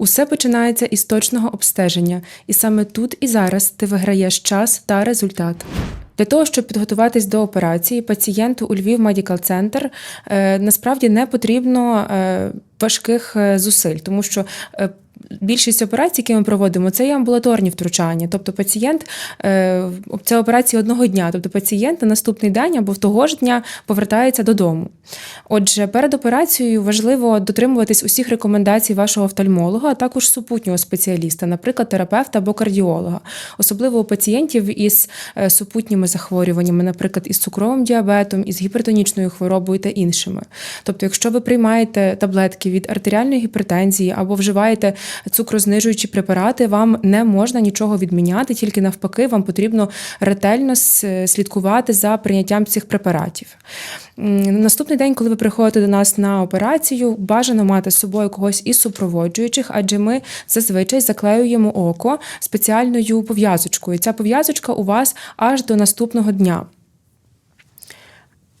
Усе починається із точного обстеження, і саме тут і зараз ти виграєш час та результат. Для того, щоб підготуватись до операції, пацієнту у Львів Медікал е, насправді не потрібно е, важких е, зусиль, тому що е, більшість операцій, які ми проводимо, це є амбулаторні втручання. Тобто пацієнт е, це операції одного дня, тобто пацієнт на наступний день або в того ж дня повертається додому. Отже, перед операцією важливо дотримуватись усіх рекомендацій вашого офтальмолога, а також супутнього спеціаліста, наприклад, терапевта або кардіолога, особливо у пацієнтів із е, супутніми захворюваннями, наприклад, із цукровим діабетом, із гіпертонічною хворобою та іншими. Тобто, якщо ви приймаєте таблетки від артеріальної гіпертензії або вживаєте цукрознижуючі препарати, вам не можна нічого відміняти, тільки навпаки, вам потрібно ретельно слідкувати за прийняттям цих препаратів. Наступний день, коли ви приходите до нас на операцію, бажано мати з собою когось із супроводжуючих, адже ми зазвичай заклеюємо око спеціальною пов'язочкою. Ця пов'язочка у вас аж до наступного дня.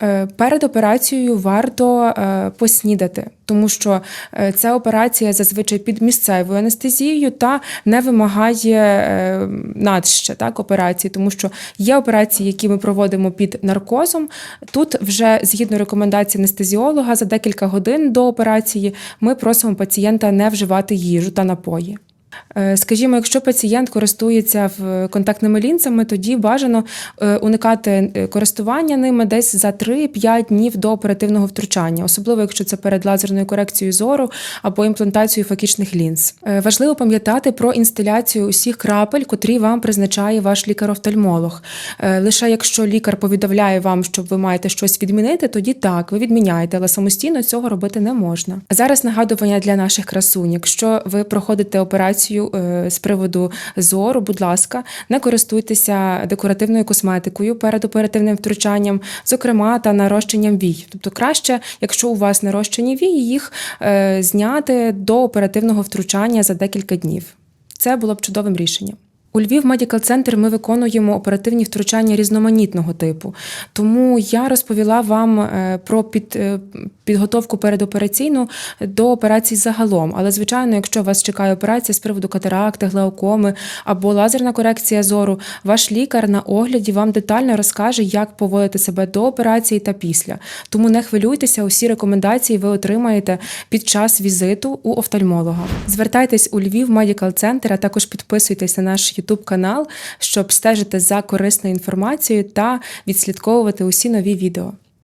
Е, Перед операцією варто е, поснідати, тому що е, ця операція зазвичай під місцевою анестезією та не вимагає надще так, операції, тому що є операції, які ми проводимо під наркозом. Тут вже згідно рекомендацій анестезіолога за декілька годин до операції ми просимо пацієнта не вживати їжу та напої. Е, Скажімо, якщо пацієнт користується контактними лінзами, тоді бажано е, уникати е, користування ними десь за 3-5 днів до оперативного втручання, особливо якщо це перед лазерною корекцією зору або імплантацією факічних лінз. Е, Важливо пам'ятати про інстиляцію усіх крапель, котрі вам призначає ваш лікар-офтальмолог. Е, Лише якщо лікар повідомляє вам, що ви маєте щось відмінити, тоді так, ви відміняєте, але самостійно цього робити не можна. Зараз нагадування для наших красунь. Якщо ви проходите операцію е, з приводу зору, будь ласка, не користуйтеся декоративною косметикою перед оперативним втручанням, зокрема та нарощенням вій. Тобто краще, якщо у вас нарощені вії, їх е, зняти до оперативного втручання за декілька днів. Це було б чудовим рішенням. У Львів Medical Center ми виконуємо оперативні втручання різноманітного типу. Тому я розповіла вам е, про під, е, підготовку передопераційну до операцій загалом. Але, звичайно, якщо вас чекає операція з приводу катаракти, глаукоми або лазерна корекція зору, ваш лікар на огляді вам детально розкаже, як поводити себе до операції та після. Тому не хвилюйтеся, усі рекомендації ви отримаєте під час візиту у офтальмолога. Звертайтесь у Львів Medical Center, а також підписуйтесь на наш YouTube канал, щоб стежити за корисною інформацією та відслідковувати усі нові відео.